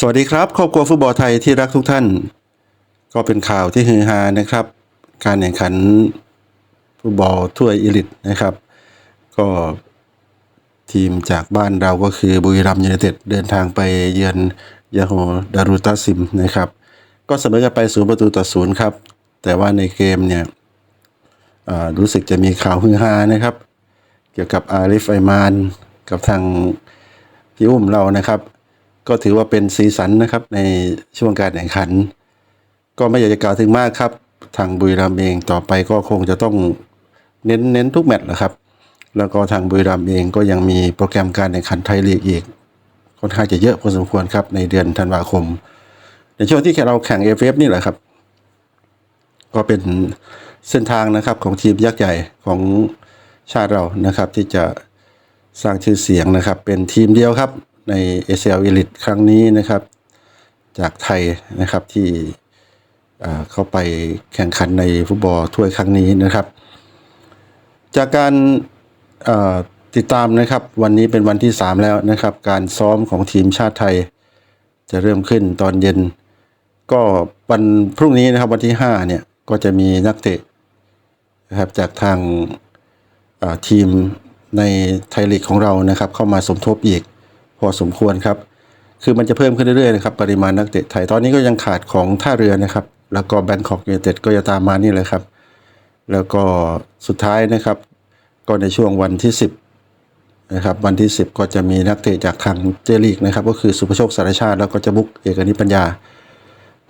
สวัสดีครับครอบครัวฟุตบอลไทยที่รักทุกท่าน ก็เป็นข่าวที่ฮือฮานะครับ การแข่งขันฟุตบอลถ้วยอีลิตนะครับ ก็ทีมจากบ้านเราก็คือบุรีรัมย์ยูไนเต็ดเดินทางไปเยือนยาโฮดารุตัสซิมนะครับ ก็เสมอกันไปศูนย์ประตูต่อศูนย์ครับ แต่ว่าในเกมเนี่ยรู้สึกจะมีข่าวฮือฮานะครับ เกี่ยวกับอาริฟไอมานกับทางพี่อุ้มเรานะครับ ก็ถือว่าเป็นสีสันนะครับในช่วงการแข่งขัน ก็ไม่อยากจะกล่าวถึงมากครับ ทางบุรีรัมย์เองต่อไปก็คงจะต้องเน้นเน้นทุกแมตช์แหละครับ แล้วก็ทางบุรีรัมย์เองก็ยังมีโปรแกรมการแข่งขันไทยลีกอีกค่อนข้างจะเยอะพอสมควรครับในเดือนธันวาคม ในช่วงที่เราแข่งเอฟเอฟนี่แหละครับ ก็เป็นเส้นทางนะครับของทีมยักษ์ใหญ่ของชาติเรานะครับที่จะสร้างชื่อเสียงนะครับ เป็นทีมเดียวครับ ใน ACL Elite ครั้งนี้นะครับ จากไทยนะครับที่เข้าไปแข่งขันในฟุตบอลถ้วยครั้งนี้นะครับ จากการติดตามนะครับวันนี้เป็นวันที่ 3 แล้วนะครับ การซ้อมของทีมชาติไทย จะเริ่มขึ้นตอนเย็น ก็วันพรุ่งนี้นะครับวันที่5เนี่ยก็จะมีนักเตะนะครับจากทางทีมในไทยลีกของเรานะครับ เข้ามาสมทบอีก พอสมควรครับ คือมันจะเพิ่มขึ้นเรื่อยๆนะครับปริมาณนักเตะไทยตอนนี้ก็ยังขาดของท่าเรือนะครับ แล้วก็แบงคอกยูไนเต็ดก็จะตามมานี่เลยครับ แล้วก็สุดท้ายนะครับ ก็ในช่วงวันที่ 10นะครับวันที่ 10 ก็จะมีนักเตะจากทางเจลีกนะครับ ก็คือสุภโชคสารชาติแล้วก็จะบุกเอกนิปัญญา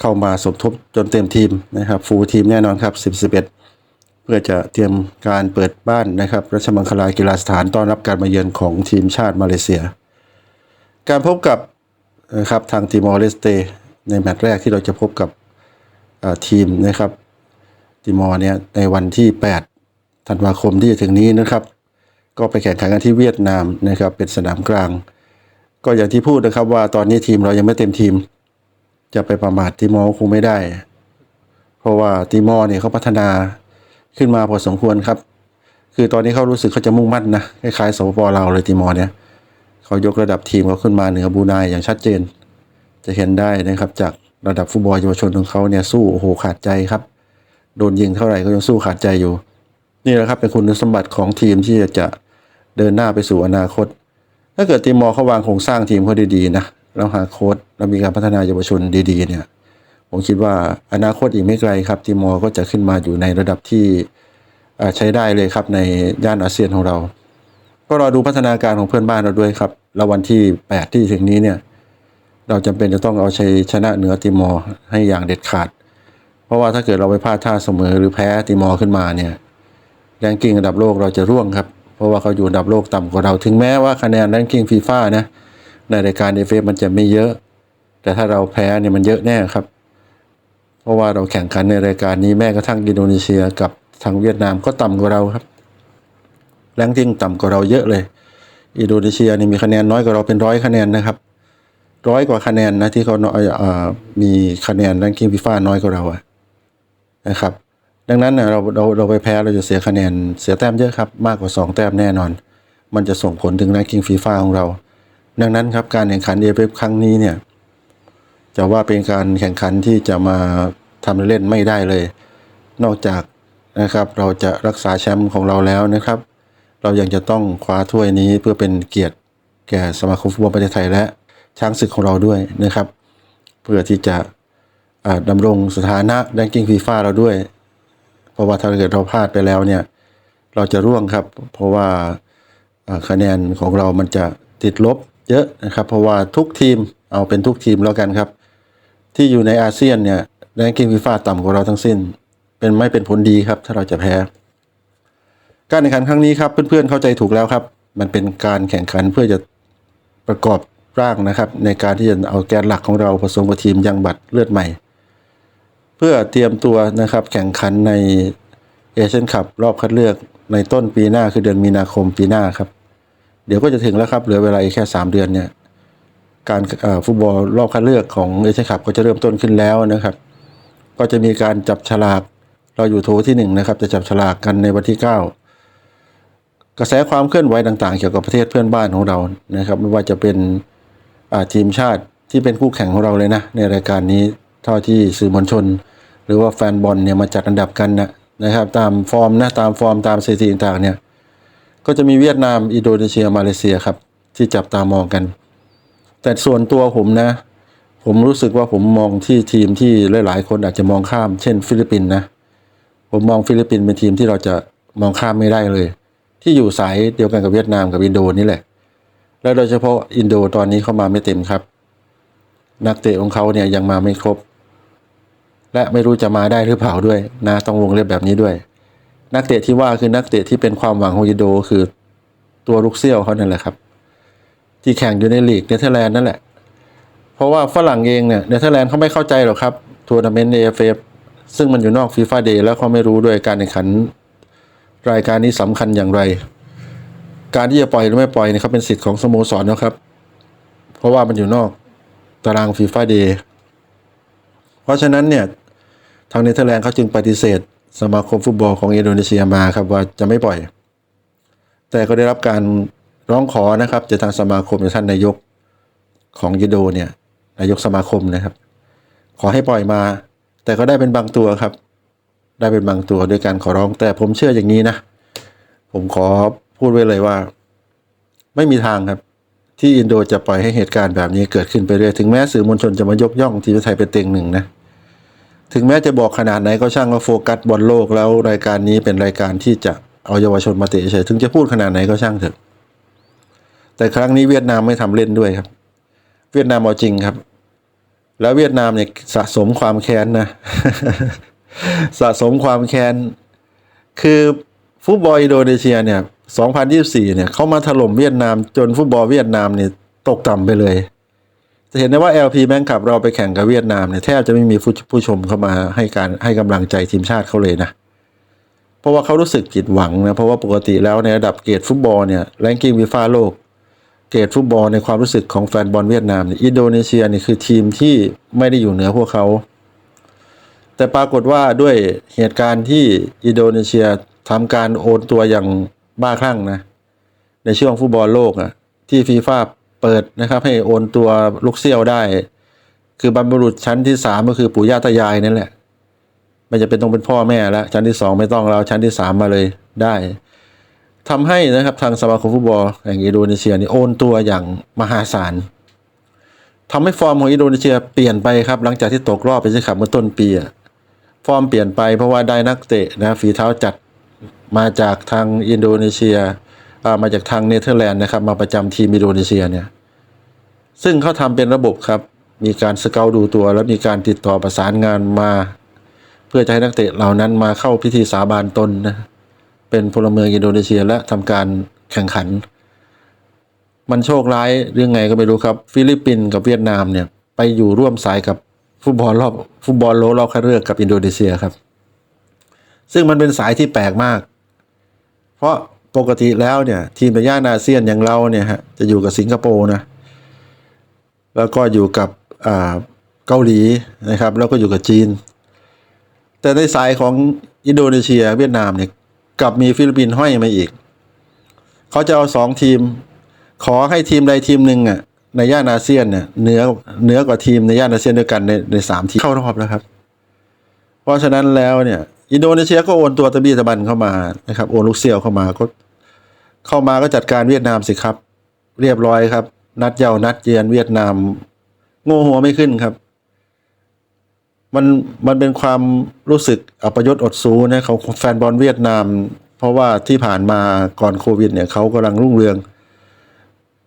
เข้ามาสมทบจนเต็มทีมนะครับฟูลทีมแน่นอนครับ10 11เพื่อจะเตรียมการเปิดบ้านนะครับรัชมังคลากีฬาสถานต้อนรับการมาเยือนของทีมชาติมาเลเซีย การพบกับนะครับทางติมอร์เลสเตในแมตช์แรกที่เราจะพบกับทีมนะครับติมอร์เนี่ยในวันที่ 8 ธันวาคมที่จะถึงนี้นะครับ ก็ไปแข่งขันกันที่เวียดนามนะครับเป็นสนามกลาง ก็อย่างที่พูดนะครับว่าตอนนี้ทีมเรายังไม่เต็มทีม จะไปประมาทติมอร์คงไม่ได้ เพราะว่าติมอร์เนี่ยเขาพัฒนาขึ้นมาพอสมควรครับ คือตอนนี้เขารู้สึกเขาจะมุ่งมั่นนะคล้ายๆสปปลาวเลยติมอร์เนี่ย เขายกระดับทีมเขาขึ้นมาเหนือบรูไนอย่างชัดเจน จะเห็นได้นะครับจากระดับฟุตบอลเยาวชนของเขาเนี่ยสู้โอ้โหขาดใจครับ โดนยิงเท่าไหร่ก็ยังสู้ขาดใจอยู่ นี่แหละครับเป็นคุณสมบัติของทีมที่จะเดินหน้าไปสู่อนาคต ถ้าเกิดทีมมอเขาวางโครงสร้างทีมเขาดีๆนะแล้วหาโค้ดแล้วมีการพัฒนาเยาวชนดีๆเนี่ยผมคิดว่าอนาคตอีกไม่ไกลครับทีมมอก็จะขึ้นมาอยู่ในระดับที่ใช้ได้เลยครับในย่านอาเซียนของเรา ก็รอดูพัฒนาการของเพื่อนบ้านเราด้วยครับ แล้ววันที่ 8 ที่ถึงนี้เนี่ย เราจำเป็นจะต้องเอาชัยชนะเหนือติมอร์ให้อย่างเด็ดขาด เพราะว่าถ้าเกิดเราไปพลาดท่าเสมอหรือแพ้ติมอร์ขึ้นมาเนี่ยแรงกิ้งอันดับโลกเราจะร่วงครับ เพราะว่าเขาอยู่อันดับโลกต่ำกว่าเรา ถึงแม้ว่าคะแนนแรงกิ้งฟีฟ่านะ ในรายการเอฟเมันจะไม่เยอะ แต่ถ้าเราแพ้เนี่ยมันเยอะแน่ครับ เพราะว่าเราแข่งขันในรายการนี้แม้กระทั่งอินโดนีเซียกับทางเวียดนามก็ต่ำกว่าเราครับ แรงกิ้งต่ำกว่าเราเยอะเลย อินโดนีเซียนี่มีคะแนนน้อยกว่าเราเป็นร้อยคะแนนนะครับร้อยกว่าคะแนนนะที่เขาน้อยอ่ามีคะแนนแรงกิ้งฟีฟ่าน้อยกว่าเราอะนะครับ ดังนั้นเน่ยเราเราเราไปแพ้เราจะเสียคะแนนเสียแต้มเยอะครับ มากกว่า 2 แต้มแน่นอน มันจะส่งผลถึงแรงกิ้งฟีฟ่าของเรา ดังนั้นครับการแข่งขันเอฟครั้งนี้เนี่ยจะว่าเป็นการแข่งขันที่จะมาทำเล่นไม่ได้เลย นอกจากนะครับเราจะรักษาแชมป์ของเราแล้วนะครับ เรายังจะต้องคว้าถ้วยนี้เพื่อเป็นเกียรติแก่สมาคมฟุตบอลประเทศไทยและช้างศึกของเราด้วยนะครับ เพื่อที่จะอ่าดำรงสถานะแรงกิ้งฟีฟ่าเราด้วย เพราะว่าถ้าเกิดเราพลาดไปแล้วเนี่ย เราจะร่วงครับ เพราะว่าอ่าคะแนนของเรามันจะติดลบเยอะนะครับ เพราะว่าทุกทีมเอาเป็นทุกทีมแล้วกันครับ ที่อยู่ในอาเซียนเนี่ยแรงกิ้งฟีฟ่าต่ำกว่าเราทั้งสิ้น เป็นไม่เป็นผลดีครับ ถ้าเราจะแพ้ การแข่งขันครั้งนี้ครับเพื่อนๆเข้าใจถูกแล้วครับ มันเป็นการแข่งขันเพื่อจะประกอบร่างนะครับ ในการที่จะเอาแกนหลักของเราผสมกับทีมยังบัตรเลือดใหม่ เพื่อเตรียมตัวนะครับแข่งขันในเอเชียนคัพรอบคัดเลือกในต้นปีหน้าคือเดือนมีนาคมปีหน้าครับ เดี๋ยวก็จะถึงแล้วครับเหลือเวลาอีกแค่ 3 เดือนเนี่ยการฟุตบอลรอบคัดเลือกของเอเชียนคัพก็จะเริ่มต้นขึ้นแล้วนะครับ ก็จะมีการจับฉลากเราอยู่โถที่หนึ่งนะครับจะจับฉลากกันในวันที่ 9 กระแสความเคลื่อนไหวต่างๆ เกี่ยวกับประเทศเพื่อนบ้านของเรานะครับไม่ว่าจะเป็นทีมชาติที่เป็นคู่แข่งของเราเลยนะ ในรายการนี้เท่าที่สื่อมวลชน หรือว่าแฟนบอลเนี่ยมาจัดอันดับกันนะนะครับ ตามฟอร์มนะตามฟอร์มตามสถิติต่างๆเนี่ยก็จะมีเวียดนามอินโดนีเซียมาเลเซียครับ ที่จับตามองกัน แต่ส่วนตัวผมนะ ผมรู้สึกว่าผมมองที่ทีมที่หลายๆ คนอาจจะมองข้าม เช่น ฟิลิปปินส์นะผมมองฟิลิปปินส์เป็นทีมที่เราจะมองข้ามไม่ได้เลย ที่อยู่สายเดียวกันกับเวียดนามกับอินโดนี่แหละ แล้วโดยเฉพาะอินโดตอนนี้เข้ามาไม่เต็มครับ นักเตะของเขาเนี่ยยังมาไม่ครบ และไม่รู้จะมาได้หรือเปล่าด้วยนะต้องวงเล็บแบบนี้ด้วย นักเตะที่ว่าคือนักเตะที่เป็นความหวังของอินโดคือตัวลูกเซี่ยวเขานั่นแหละครับ ที่แข่งอยู่ในลีกเนเธอร์แลนด์นั่นแหละเพราะว่าฝรั่งเองเนี่ยเนเธอร์แลนด์เขาไม่เข้าใจหรอกครับทัวร์นาเมนต์เอฟเอฟซึ่งมันอยู่นอกฟีฟ่าเดย์แล้วเขาไม่รู้ด้วยการแข่งขัน รายการนี้สำคัญอย่างไร การที่จะปล่อยหรือไม่ปล่อยเนี่ยเขาเป็นสิทธิ์ของสโมสรนะครับ เพราะว่ามันอยู่นอกตารางฟีฟ่าเดย์เพราะฉะนั้นเนี่ยทางเนเธอร์แลนด์เขาจึงปฏิเสธ สมาคมฟุตบอลของอินโดนีเซียมาครับว่าจะไม่ปล่อย แต่ก็ได้รับการร้องขอนะครับจากทางสมาคมจากท่านนายกของยูโดเนี่ยนายกสมาคมนะครับ ขอให้ปล่อยมา แต่ก็ได้เป็นบางตัวครับ ได้เป็นบางตัวด้วยการขอร้อง แต่ผมเชื่ออย่างนี้นะ ผมขอพูดไว้เลยว่า ไม่มีทางครับ ที่อินโดจะปล่อยให้เหตุการณ์แบบนี้เกิดขึ้นไปเรื่อยถึงแม้สื่อมวลชนจะมายกย่องทีมไทยเป็นเต็งหนึ่งนะถึงแม้จะบอกขนาดไหนก็ช่างว่าโฟกัสบอลโลกแล้วรายการนี้เป็นรายการที่จะเอาเยาวชนมาเตะเฉยถึงจะพูดขนาดไหนก็ช่างเถอะ แต่ครั้งนี้เวียดนามไม่ทำเล่นด้วยครับ เวียดนามเอาจริงครับ แล้วเวียดนามเนี่ยสะสมความแค้นนะ สะสมความแค้น คือฟุตบอลอินโดนีเซียเนี่ย 2024 เนี่ยเขามาถล่มเวียดนามจนฟุตบอลเวียดนามเนี่ยตกต่ำไปเลย จะเห็นได้ว่า LP แบงค์ขับเราไปแข่งกับเวียดนามเนี่ยแทบจะไม่มีผู้ผู้ชมเข้ามาให้การให้กำลังใจทีมชาติเขาเลยนะ เพราะว่าเขารู้สึกผิดหวังนะ เพราะว่าปกติแล้วในระดับเกรดฟุตบอลเนี่ยแรงกิ้งวีฟ่าโลกเกรดฟุตบอลในความรู้สึกของแฟนบอลเวียดนามเนี่ยอินโดนีเซียนี่คือทีมที่ไม่ได้อยู่เหนือพวกเขา แต่ปรากฏว่าด้วยเหตุการณ์ที่อินโดนีเซียทำการโอนตัวอย่างบ้าคลั่งนะ ในช่วงฟุตบอลโลกอะที่ฟีฟ่าเปิดนะครับ ให้โอนตัวลูกเซี่ยวได้ คือบรรพบุรุษชั้นที่สามก็คือปู่ย่าตายายนั่นแหละไม่จะเป็นต้องเป็นพ่อแม่แล้ว ชั้นที่สองไม่ต้องเราชั้นที่สามมาเลยได้ทำให้นะครับทางสมาคมฟุตบอลแห่งอินโดนีเซียนี่โอนตัวอย่างมหาศาลทำให้ฟอร์มของอินโดนีเซียเปลี่ยนไปครับ หลังจากที่ตกรอบไปใช่ครับเมื่อต้นปีอะ ฟอร์มเปลี่ยนไปเพราะว่าได้นักเตะนะฝีเท้าจัดมาจากทางอินโดนีเซียมาจากทางเนเธอร์แลนด์นะครับ มาประจำทีมอินโดนีเซียเนี่ยซึ่งเขาทำเป็นระบบครับ มีการสเกาดูตัว แล้วมีการติดต่อประสานงานมา เพื่อจะให้นักเตะเหล่านั้นมาเข้าพิธีสาบานตนนะเป็นพลเมืองอินโดนีเซียและทำการแข่งขัน มันโชคร้ายเรื่องไงก็ไม่รู้ครับ ฟิลิปปินส์กับเวียดนามเนี่ยไปอยู่ร่วมสายกับ ฟุตบอลรอบฟุตบอลโลกรอบคัดเลือกกับอินโดนีเซียครับ ซึ่งมันเป็นสายที่แปลกมาก เพราะปกติแล้วเนี่ย ทีมในย่านอาเซียนอย่างเราเนี่ยฮะจะอยู่กับสิงคโปร์นะ แล้วก็อยู่กับอ่าเกาหลีนะครับ แล้วก็อยู่กับจีน แต่ในสายของอินโดนีเซียเวียดนามเนี่ยกลับมีฟิลิปปินส์ห้อยมาอีก เขาจะเอาสองทีม ขอให้ทีมใดทีมหนึ่งอะ ในย่านอาเซียนเนี่ยเหนือเหนือกว่าทีมในย่านอาเซียนด้วยกันในในสามทีมเข้ารอบแล้วครับ เพราะฉะนั้นแล้วเนี่ย อินโดนีเซียก็โอนตัวตะบี้ตะบันเข้ามานะครับโอนลูกเซี่ยวเข้ามาก็เข้ามาก็จัดการเวียดนามสิครับ เรียบร้อยครับ นัดเย้านัดเยือนเวียดนาม โง่หัวไม่ขึ้นครับ มันมันเป็นความรู้สึกอัปยศอดสูนะของแฟนบอลเวียดนาม เพราะว่าที่ผ่านมาก่อนโควิดเนี่ยเขากำลังรุ่งเรือง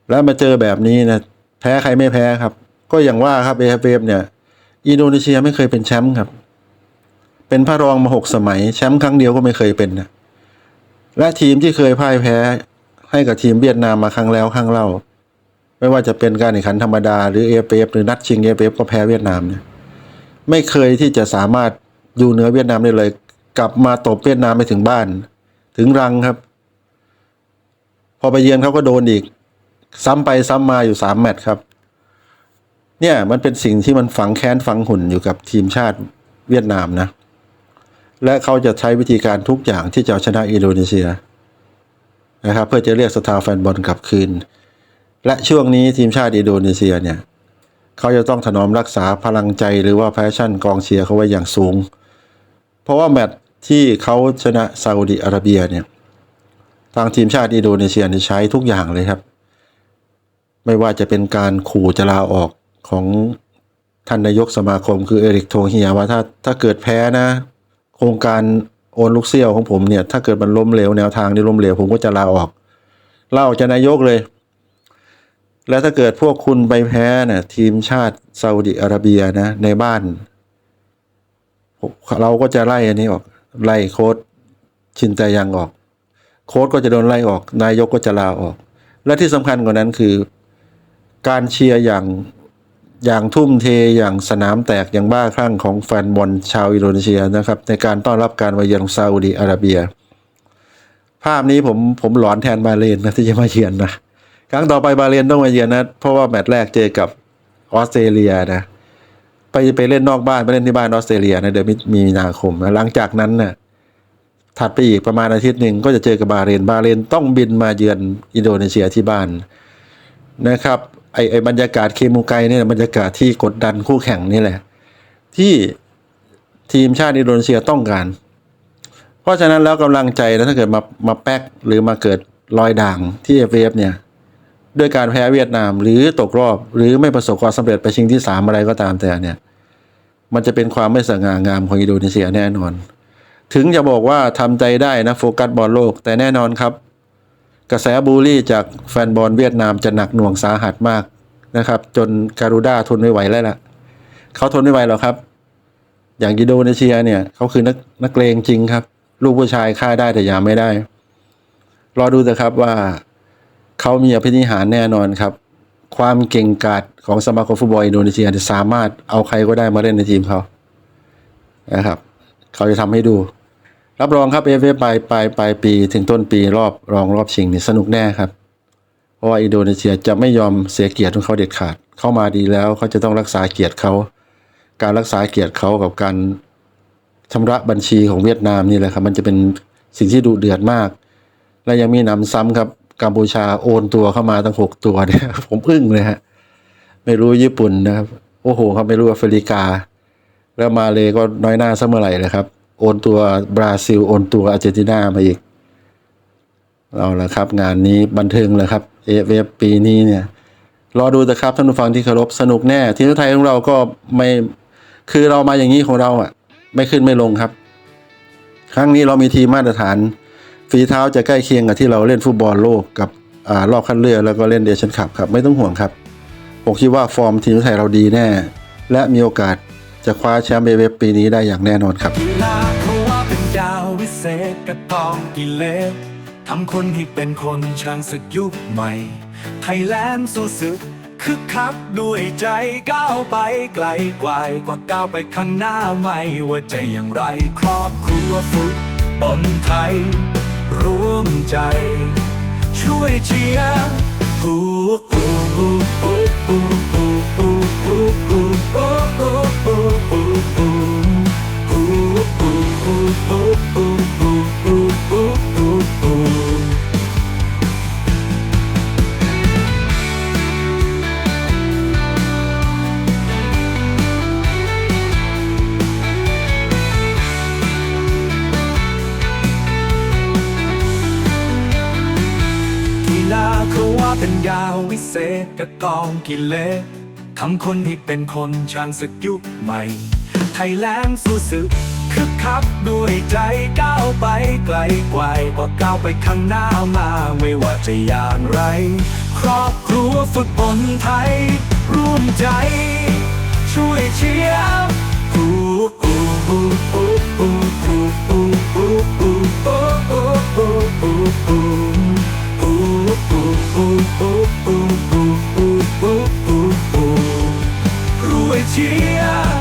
แล้วมาเจอแบบนี้นะ แพ้ใครไม่แพ้ครับ ก็อย่างว่าครับเอฟเอฟเนี่ย อินโดนีเซียไม่เคยเป็นแชมป์ครับ เป็นพระรองมาหกสมัย แชมป์ครั้งเดียวก็ไม่เคยเป็นนะและทีมที่เคยพ่ายแพ้ให้กับทีมเวียดนามมาครั้งแล้วครั้งเล่า ไม่ว่าจะเป็นการแข่งขันธรรมดาหรือเอฟเอฟหรือนัดชิงเอฟก็แพ้เวียดนามเนี่ยไม่เคยที่จะสามารถอยู่เหนือเวียดนามได้เลย กลับมาตบเวียดนามไปถึงบ้าน ถึงรังครับ พอไปเยือนเขาก็โดนอีก ซ้ำไปซ้ำมาอยู่สามแมตช์ครับ เนี่ยมันเป็นสิ่งที่มันฝังแค้นฝังหุ่นอยู่กับทีมชาติเวียดนามนะ และเขาจะใช้วิธีการทุกอย่างที่จะเอาชนะอินโดนีเซียนะครับเพื่อจะเรียกสตาร์แฟนบอลกลับคืน และช่วงนี้ทีมชาติอินโดนีเซียเนี่ยเขาจะต้องถนอมรักษาพลังใจหรือว่าแพชชั่นกองเชียร์เขาไว้อย่างสูง เพราะว่าแมตช์ที่เขาชนะซาอุดิอาระเบียเนี่ยทางทีมชาติอินโดนีเซียใช้ทุกอย่างเลยครับ ไม่ว่าจะเป็นการขู่จะลาออกของท่านนายกสมาคมคือเอริกโทเฮียว่าถ้าถ้าเกิดแพ้นะ โครงการโอนลูกเซี่ยวของผมเนี่ย ถ้าเกิดมันล้มเหลวแนวทางนี้ล้มเหลวผมก็จะลาออกลาออกจากนายกเลย แล้วถ้าเกิดพวกคุณไปแพ้เนี่ยทีมชาติซาอุดิอาระเบียนะ ในบ้าน เราก็จะไล่อันนี้ออก ไล่โค้ดชินแตยังออก โค้ดก็จะโดนไล่ออก นายกก็จะลาออก และที่สำคัญกว่านั้นคือ การเชียร์อย่างอย่างทุ่มเทอย่างสนามแตกอย่างบ้าคลั่งของแฟนบอลชาวอินโดนีเซียนะครับ ในการต้อนรับการมาเยือนของซาอุดีอาระเบีย ภาพนี้ผมผมหลอนแทนบาเลนนะที่จะมาเยือนนะครั้งต่อไปบาเลนต้องมาเยือนนะเพราะว่าแมตช์แรกเจอกับออสเตรเลียนะไปไปเล่นนอกบ้านไปเล่นที่บ้านออสเตรเลียนะเดือนม,มีนาคมนะหลังจากนั้นน่ะถัดไปอีกประมาณอาทิตย์หนึ่งก็จะเจอกับบาเรนบาเรนต้องบินมาเยือนอินโดนีเซียที่บ้านนะครับ ไอไอบรรยากาศเคมูไกเนี่ยบรรยากาศที่กดดันคู่แข่งนี่แหละ ที่ทีมชาติอินโดนีเซียต้องการ เพราะฉะนั้นแล้วกำลังใจนะถ้าเกิดมามาแป๊กหรือมาเกิดรอยด่างที่เอฟเอฟเนี่ยด้วยการแพ้เวียดนาม หรือตกรอบ หรือไม่ประสบความสำเร็จไปชิงที่สามอะไรก็ตามแต่เนี่ย มันจะเป็นความไม่สง่างามของอินโดนีเซียแน่นอน ถึงจะบอกว่าทำใจได้นะโฟกัสบอลโลก แต่แน่นอนครับ กระแสบูลลี่จากแฟนบอลเวียดนามจะหนักหน่วงสาหัสมากนะครับ จนการูด้าทนไม่ไหวแล้วล่ะเขาทนไม่ไหวหรอครับ อย่างอินโดนีเซียเนี่ยเขาคือนักนักเลงจริงครับ ลูกผู้ชายฆ่าได้แต่ยามไม่ได้ รอดูเถอะครับว่าเขามีอภินิหารแน่นอนครับ ความเก่งกาจของสมาคมฟุตบอลอินโดนีเซียจะสามารถเอาใครก็ได้มาเล่นในทีมเขานะครับ เขาจะทำให้ดู รับรองครับเอฟเอปลายปลายปลายปี ถึงต้นปีรอบรองรอบชิงนี่สนุกแน่ครับ เพราะว่าอินโดนีเซียจะไม่ยอมเสียเกียรติของเขาเด็ดขาด เข้ามาดีแล้วเขาจะต้องรักษาเกียรติเขา การรักษาเกียรติเขากับการชำระบัญชีของเวียดนามนี่แหละครับ มันจะเป็นสิ่งที่ดุเดือดมาก และยังมีหนำซ้ำครับกัมพูชาโอนตัวเข้ามาตั้งหกตัวเนี่ยผมอึ้งเลยฮะไม่รู้ญี่ปุ่นนะครับโอ้โหเขาไม่รู้แอฟริกา แล้วมาเลยก็น้อยหน้าเสมอไหร่เลยครับ โอนตัวบราซิล โอนตัวอาร์เจนตินามาอีก เอาละครับ งานนี้บันเทิงเลยครับเอฟเอฟปีนี้เนี่ย รอดูแต่ครับท่านผู้ฟังที่เคารพสนุกแน่ทีมชาติไทยของเราก็ไม่คือเรามาอย่างนี้ของเราอะ ไม่ขึ้นไม่ลงครับ ครั้งนี้เรามีทีมมาตรฐาน ฝีเท้าจะใกล้เคียงกับที่เราเล่นฟุตบอลโลกกับอรอบคัดเลือกแล้วก็เล่นเดชันคัพครับ ไม่ต้องห่วงครับ ผมคิดว่าฟอร์มทีมชาติไทยเราดีแน่ และมีโอกาสจะคว้าแชมป์เอเวฟปีนี้ได้อย่างแน่นอนครับ เศษกระตองกิเลสทำคนให้เป็นคนช่างศึกยุคใหม่ ไทยแลนด์สู้ศึกคึกคักด้วยใจก้าวไปไกลกว่ากว่าก้าวไปข้างหน้าไม่ว่าจะอย่างไรครอบครัวฟุตบอลไทย ร่วมใจ ช่วยเชียร์ฮู้ฮู้ฮู้ฮู้ฮู้ฮู้ฮู้ฮู้ฮู้ฮู้ฮู้ฮู้ฮู้ฮู้ Ooh, ooh, ooh, กระกองกิเลสทำคนให้เป็นคนช่างศึกยุคใหม่ ไทยแลนด์สู้ศึกคึกคักด้วยใจก้าวไปไกลกว่ากว่าก้าวไปข้างหน้ามาไม่ว่าจะอย่างไร ครอบครัวฟุตบอลไทย ร่วมใจ ช่วยเชียร์ฮู้ dia.